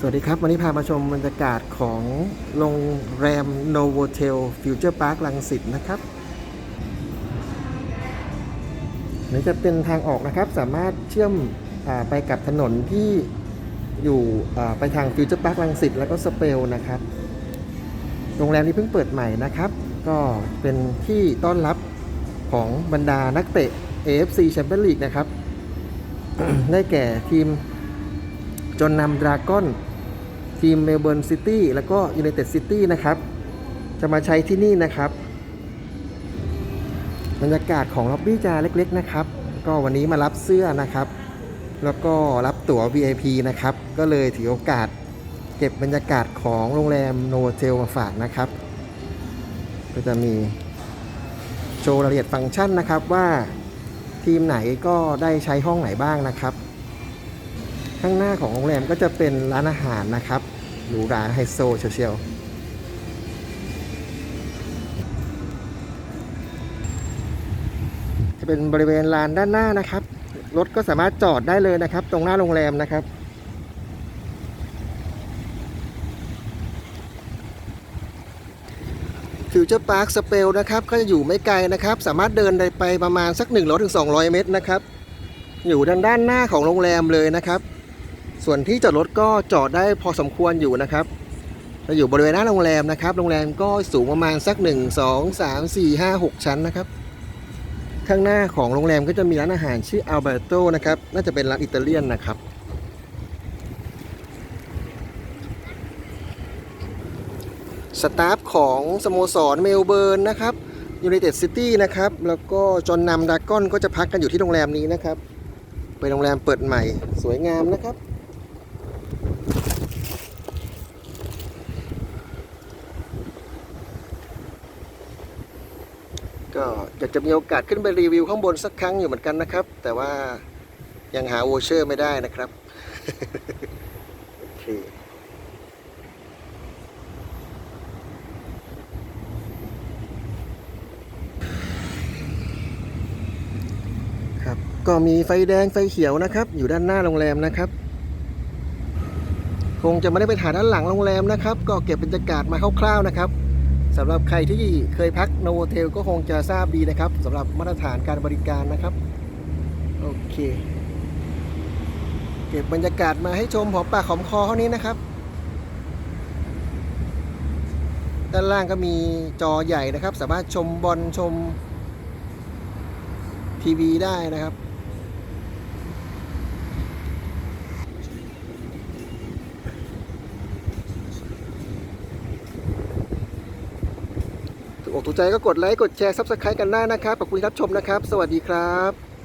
สวัสดีครับ วันนี้พามาชมบรรยากาศของโรงแรม Novotel Future Park ลังสิตนะครับนี่จะเป็นทางออกนะครับ สามารถเชื่อมอไปกับถนนที่อยู่ไปทาง Future Park ลังสิตแล้วก็สเปลนะครับ โรงแรมนี้เพิ่งเปิดใหม่นะครับ ก็เป็นที่ต้อนรับของบรรดานักเตะ AFC Champions League นะครับ ได้แก่ทีม จนนำดราก้อนทีมเมลเบิร์นซิตี้แล้วก็ยูไนเต็ดซิตี้นะครับ จะมาใช้ที่นี่นะครับ บรรยากาศของล็อบบี้จะเล็กๆนะครับ ก็วันนี้มารับเสื้อนะครับ แล้วก็รับตั๋ว VIP นะครับ ก็เลยถือโอกาสเก็บบรรยากาศของโรงแรมโนเทลมาฝากนะครับ ก็จะมีโชว์รายละเอียดฟังก์ชันนะครับว่าทีมไหนก็ได้ใช้ห้องไหนบ้างนะครับ ข้างหน้าของโรงแรมก็จะเป็นร้านอาหารนะครับหรูหราไฮโซเชียวๆจะเป็นบริเวณลานด้านหน้านะครับ รถก็สามารถจอดได้เลยนะครับ ตรงหน้าโรงแรมนะครับฟิวเจอร์พาร์คสเปลนะครับ ก็จะอยู่ไม่ไกลนะครับ สามารถเดินได้ไปประมาณสัก 100ถึง200 เมตรนะครับ อยู่ด้านด้านหน้าของโรงแรมเลยนะครับ ส่วนที่จอดรถก็จอดได้พอสมควรอยู่นะครับจะอยู่บริเวณหน้าโรงแรมนะครับ โรงแรมก็สูงประมาณสัก 1 2 3 4 5 6 ชั้นนะครับ ข้างหน้าของโรงแรมก็จะมีร้านอาหารชื่ออัลเบโตนะครับ น่าจะเป็นร้านอิตาเลียนนะครับสตาฟของสโมสรเมลเบิร์นนะครับยูไนเต็ดซิตี้นะครับ แล้วก็จอนนำดากอนก็จะพักกันอยู่ที่โรงแรมนี้นะครับ เป็นโรงแรมเปิดใหม่สวยงามนะครับ ก็อยากจะมีโอกาสขึ้นไปรีวิวข้างบนสักครั้งอยู่เหมือนกันนะครับ แต่ว่ายังหาโวเชอร์ไม่ได้นะครับโอเคครับก็มีไฟแดงไฟเขียวนะครับ อยู่ด้านหน้าโรงแรมนะครับ คงจะไม่ได้ไปถ่ายด้านหลังโรงแรมนะครับ ก็เก็บบรรยากาศมาคร่าวๆนะครับ สำหรับใครที่เคยพักโนโวเทลก็คงจะทราบดีนะครับสำหรับมาตรฐานการบริการนะครับ โอเค เก็บบรรยากาศมาให้ชมหอมปากหอมคอเท่านี้นะครับ ด้านล่างก็มีจอใหญ่นะครับ สามารถชมบอลชมทีวีได้นะครับ อกถูกใจก็กดไลค์กดแชร์ซับสไครต์กันได้นะครับขอบคุณที่รับชมนะครับ สวัสดีครับ